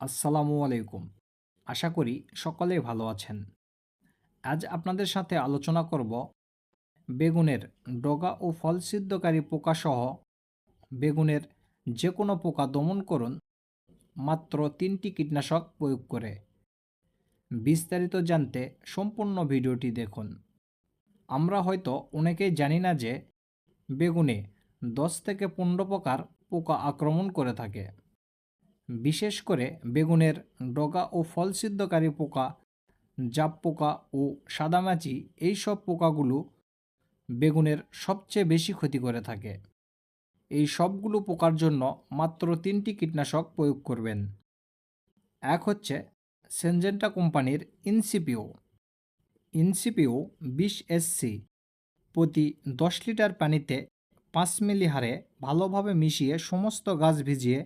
আসসালামু আলাইকুম। আশা করি সকলেই ভালো আছেন। আজ আপনাদের সাথে আলোচনা করব বেগুনের ডগা ও ফল সিদ্ধকারী পোকাসহ বেগুনের যে কোনো পোকা দমন করুন, মাত্র তিনটি কীটনাশক প্রয়োগ করে। বিস্তারিত জানতে সম্পূর্ণ ভিডিওটি দেখুন। আমরা হয়তো অনেকেই জানি না যে বেগুনে দশ থেকে পনেরো প্রকার পোকা আক্রমণ করে থাকে। বিশেষ করে বেগুনের ডগা ও ফল সিদ্ধকারী পোকা জাপ পোকা ও সাদামাছি এই সব পোকাগুলো বেগুনের সবচেয়ে বেশি ক্ষতি করে থাকে। এই সবগুলো পোকার জন্য মাত্র তিনটি কীটনাশক প্রয়োগ করবেন। এক হচ্ছে সেনজেন্টা কোম্পানির ইনসিপিও। ইনসিপিও বিশ এসসি প্রতি দশ লিটার পানিতে পাঁচ মিলি হারে ভালোভাবে মিশিয়ে সমস্ত গাছ ভিজিয়ে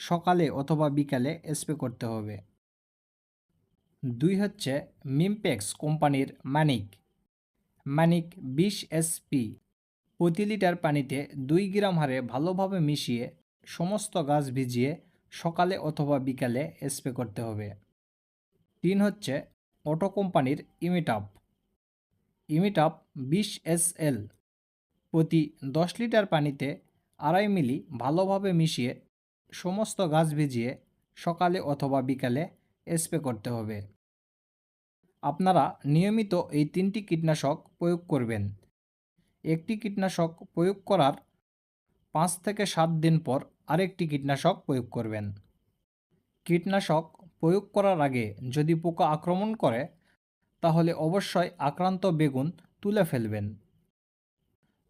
সকালে অথবা বিকালে স্প্রে করতে হবে। দুই হচ্ছে মিমপেক্স কোম্পানির মানিক মানিক বিশ এসপি প্রতি লিটার পানিতে দুই গ্রাম হারে ভালোভাবে মিশিয়ে সমস্ত গাছ ভিজিয়ে সকালে অথবা বিকালে স্প্রে করতে হবে। তিন হচ্ছে অটো কোম্পানির ইমিটাপ ইমিটাপ বিশ এসএল প্রতি দশ লিটার পানিতে আড়াই মিলি ভালোভাবে মিশিয়ে সমস্ত গাছ ভিজিয়ে সকালে অথবা বিকালে স্প্রে করতে হবে। আপনারা নিয়মিত এই তিনটি কীটনাশক প্রয়োগ করবেন। একটি কীটনাশক প্রয়োগ করার পাঁচ থেকে সাত দিন পর আরেকটি কীটনাশক প্রয়োগ করবেন। কীটনাশক প্রয়োগ করার আগে যদি পোকা আক্রমণ করে, তাহলে অবশ্যই আক্রান্ত বেগুন তুলে ফেলবেন।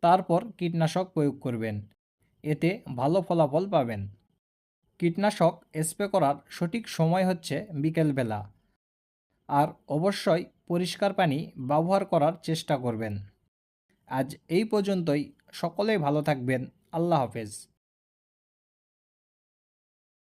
তারপর কীটনাশক প্রয়োগ করবেন। এতে ভালো ফলাফল পাবেন। কীটনাশক স্প্রে করার সঠিক সময় হচ্ছে বিকেলবেলা। আর অবশ্যই পরিষ্কার পানি ব্যবহার করার চেষ্টা করবেন। আজ এই পর্যন্তই। সকলেই ভালো থাকবেন। আল্লাহ হাফেজ।